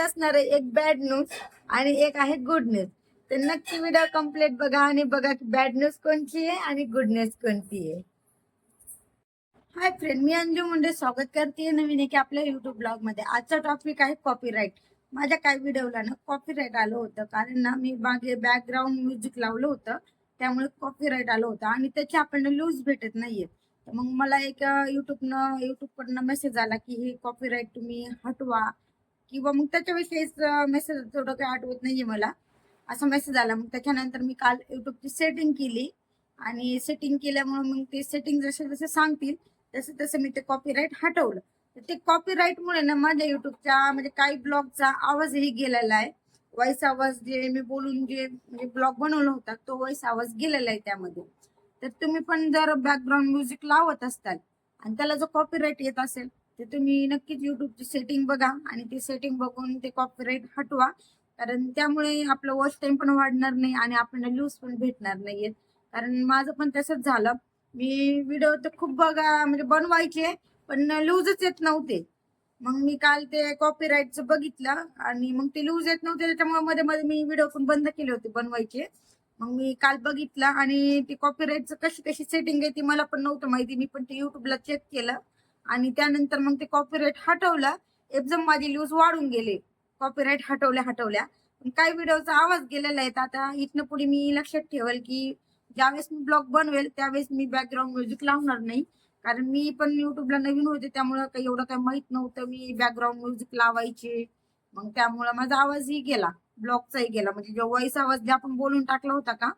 असणार आहे एक बॅड न्यूज आणि एक आहे गुड न्यूज तर नक्की व्हिडिओ कंप्लीट बघा आणि बघा की बॅड न्यूज कोणती आहे आणि गुड न्यूज कोणती आहे. हाय फ्रेंड मी अंजू मुंडे स्वागत करते. नवीन की आपल्या युट्यूब ब्लॉगमध्ये. आजचा टॉपिक आहे कॉपीराईट माझ्या काही व्हिडिओला ना कॉपीराईट आलं होतं. कारण ना मी मागे बॅकग्राऊंड म्युझिक लावलं होतं. त्यामुळे कॉपीराईट आलं होतं. आणि त्याचे आपल्याला लूज भेटत नाहीये. तर मग मला एक युट्यूबनं युट्यूबकडनं मेसेज आला की हे कॉपीराईट तुम्ही हटवा. किंवा मग त्याच्याविषयीच मेसेज थोडं काही आठवत नाहीये मला. असा मेसेज आला. मग त्याच्यानंतर मी काल युट्यूबची सेटिंग केली. आणि सेटिंग केल्यामुळे मग ते सेटिंग जसे जसे सांगतील तसं तसं मी ते कॉपीराईट हटवलं. तर ते कॉपीराईटमुळे ना माझ्या युट्यूबच्या म्हणजे काही ब्लॉगचा आवाजही गेलेला आहे. व्हॉइस आवाज जे मी बोलून जे म्हणजे ब्लॉग बनवला होता तो व्हॉइस आवाज गेलेला आहे त्यामध्ये. तर तुम्ही पण जर बॅकग्राऊंड म्युझिक लावत असताल आणि त्याला जर कॉपीराईट येत असेल ते तुम्ही नक्कीच युट्यूबची सेटिंग बघा आणि ती सेटिंग बघून ते कॉपीराईट हटवा. कारण त्यामुळे आपलं वॉच टाइम पण वाढणार नाही आणि आपल्याला न्यूज पण भेटणार नाहीयेत कारण माझं पण तसंच झालं. मी व्हिडिओ तर खूप बघा म्हणजे बनवायचे पण लूजच येत नव्हते. मग मी काल ते कॉपीराईटचं बघितलं आणि मग ते लूज येत नव्हते त्याच्यामुळे मध्ये मध्ये मी व्हिडिओ पण बंद केले होते बनवायचे. मग मी काल बघितलं आणि ते कॉपीराईटचं कशी कशी सेटिंग आहे ती मला पण नव्हतं माहिती. मी पण ते युट्यूबला चेक केलं. आणि त्यानंतर मग ते कॉपीराईट हटवलं. एकदम माझे लूज वाढून गेले. कॉपीराईट हटवल्या हटवल्या. पण काही व्हिडिओचा आवाज गेलेला आहे. तर आता इथनं पुढे मी लक्षात ठेवेल की ज्यावेळेस मी ब्लॉग बनवेल त्यावेळेस मी बॅकग्राऊंड म्युझिक लावणार नाही. कारण मी पण युट्यूबला नवीन होते त्यामुळं काही एवढं काही माहीत नव्हतं मी बॅकग्राऊंड म्युझिक लावायचे. मग त्यामुळं माझा आवाजही गेला. ब्लॉगचाही गेला. म्हणजे जो व्हॉइस आवाज जे आपण बोलून टाकला होता का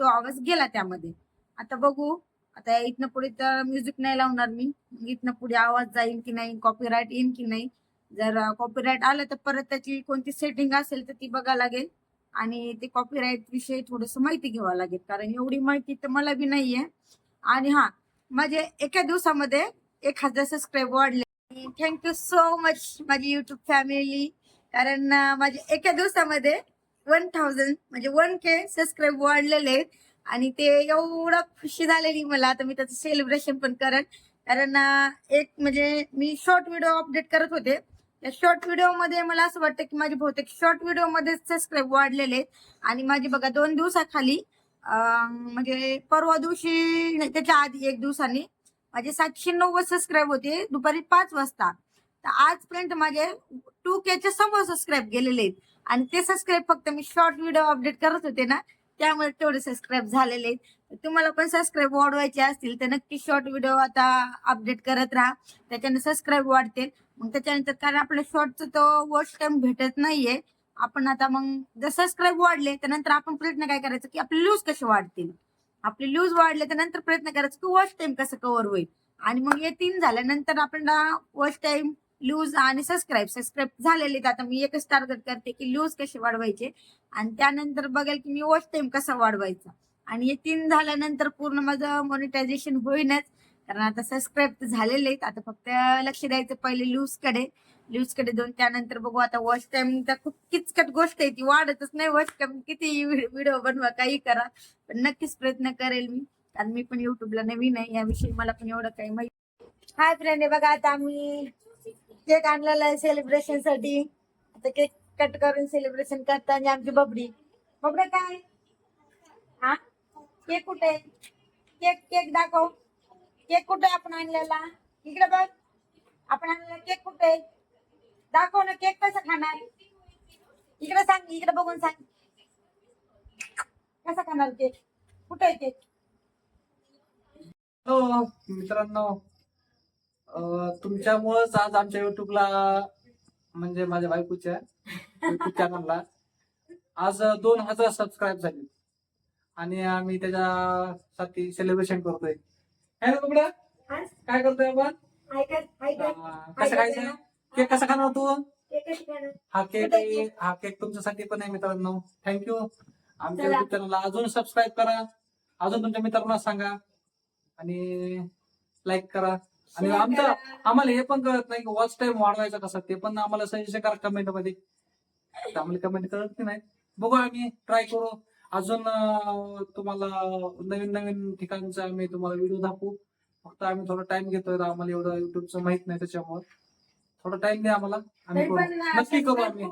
तो आवाज गेला त्यामध्ये. आता बघू. आता इथनं पुढे तर म्युझिक नाही लावणार मी. इथनं पुढे आवाज जाईल की नाही कॉपीराईट येईल की नाही. जर कॉपीराईट आलं तर परत त्याची कोणती सेटिंग असेल तर ती बघावं लागेल. आणि ते कॉपीराईट विषयी थोडस माहिती घ्यावं लागेल. कारण एवढी माहिती तर मला बी नाहीये. आणि हा माझे एका दिवसामध्ये एक हजार सबस्क्राईब वाढले थँक्यू सो मच माझी युट्यूब फॅमिली कारण माझे एका दिवसामध्ये वन थाउजंड म्हणजे वन के सबस्क्राईब वाढलेले आहेत. आणि ते एवढं खुशी झालेली मला आता मी त्याचं सेलिब्रेशन पण करेन. कारण एक म्हणजे मी शॉर्ट व्हिडिओ अपडेट करत होते. त्या शॉर्ट व्हिडिओमध्ये मला असं वाटतं की माझे बहुतेक शॉर्ट व्हिडिओमध्ये सबस्क्राईब वाढलेले आहेत. आणि माझी बघा दोन दिवसाखाली म्हणजे परवा दिवशी त्याच्या आधी एक दिवसांनी माझे सातशे नव्वद सबस्क्राईब होते दुपारी पाच वाजता. तर आजपर्यंत माझे टू केच्या समोर सबस्क्राईब गेलेले आहेत. आणि ते सबस्क्राईब फक्त मी शॉर्ट व्हिडिओ अपडेट करत होते ना त्यामुळे तेवढे सबस्क्राईब झालेले आहेत. तुम्हाला पण सबस्क्राईब वाढवायचे असतील तर नक्की शॉर्ट व्हिडिओ आता अपडेट करत राहा. त्याच्याने सबस्क्राईब वाढतील मग त्याच्यानंतर कारण आपल्या शॉर्टचं तो वॉच टाइम भेटत नाहीये. आपण आता मग जर सबस्क्राईब वाढले त्यानंतर आपण प्रयत्न काय करायचं की आपले लूज कसे वाढतील? आपले लूज वाढले त्यानंतर प्रयत्न करायचा की वॉच टाइम कसं कव्हर होईल? आणि मग हे तीन झाल्यानंतर आपण वॉच टाइम लूज आणि सबस्क्राईब सबस्क्राईब झालेले आता मी एकच टार्गेट करते की लूज कसे वाढवायचे? आणि त्यानंतर बघेल की मी वॉच टाइम कसा वाढवायचा. आणि हे तीन झाल्यानंतर पूर्ण माझं मॉनिटायझेशन होईनच. कारण आता सबस्क्राईब तर झालेले आहेत. आता फक्त लक्ष द्यायचं पहिले लूजकडे. लूजकडे दोन त्यानंतर बघू आता वॉच टाइम तर खूप किचकट गोष्ट आहे. ती वाढतच नाही वॉच टाइम किती व्हिडिओ बनवा काही करा. पण नक्कीच प्रयत्न करेल मी. कारण मी पण युट्यूबला नवीन आहे. याविषयी मला पण एवढं काही माहिती हाय फ्रेंड आहे बघा आता आम्ही केक आणलेला आहे सेलिब्रेशनसाठी. आता केक कट करून सेलिब्रेशन करताना आमची बबडी. बबडे काय? हा? केक कुठे? आहे? केक केक दाखव. केक कुठे आपण आणलेला? इकडे बघ. आपण आणलेला केक कुठे? आहे? दाखव ना केक कसा खाणार? इकडे सांग इकडे बघून सांग. कसा खाणार केक? कुठे आहे केक? हो मित्रांनो तुमच्यामुळंच आज आमच्या युट्यूबला म्हणजे माझ्या बायकोच्या युट्यूब चॅनलला आज दोन हजार सबस्क्राईब झाले. आणि आम्ही त्याच्यासाठी सेलिब्रेशन करतोय. है ना तुकडा काय करतोय आपण? कसं खायचं केक कसा खाणार तू? हा केक हा केक तुमच्यासाठी पण आहे मित्रांनो. थँक्यू आमच्या. युट्यूब चॅनलला अजून सबस्क्राईब करा. अजून तुमच्या मित्रांना सांगा. आणि लाईक करा. आणि आमचं आम्हाला हे पण कळत नाही की वॉच टाइम वाढवायचा कसा ते पण आम्हाला सजेशन करा कमेंटमध्ये. तर आम्हाला कमेंट करत नाही. बघू आम्ही ट्राय करू. अजून तुम्हाला नवीन नवीन ठिकाणचा आम्ही तुम्हाला व्हिडिओ दाखवू. फक्त आम्ही थोडा टाइम घेतोय आम्हाला एवढं युट्यूबचं माहीत नाही त्याच्यामुळे. थोडा टाइम द्या आम्हाला आम्ही नक्की करू आम्ही.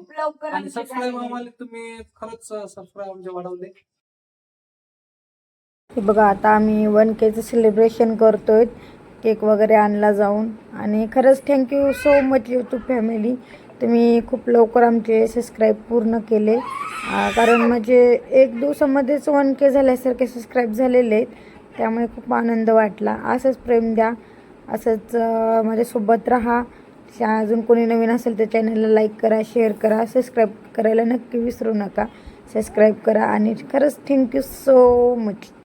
आणि सबस्क्राईब. आम्हाला तुम्ही खरंच सबस्क्राईब आमचे वाढवले. हे बघा आता आम्ही वन केचं सेलिब्रेशन करतोय. केक वगैरे आणला जाऊन. आणि खरंच thank you so much YouTube family तुम्ही खूप लवकर आमचे सबस्क्राईब पूर्ण केले. कारण म्हणजे एक दिवसामध्येच वन के झाल्यासारखे सबस्क्राईब झालेले आहेत. त्यामुळे खूप आनंद वाटला. असंच प्रेम द्या. असंच माझ्यासोबत राहा. अजून कोणी नवीन असेल तर चॅनलला लाईक करा शेअर करा. सबस्क्राईब करायला नक्की विसरू नका. सबस्क्राईब करा. आणि खरंच थँक्यू सो मच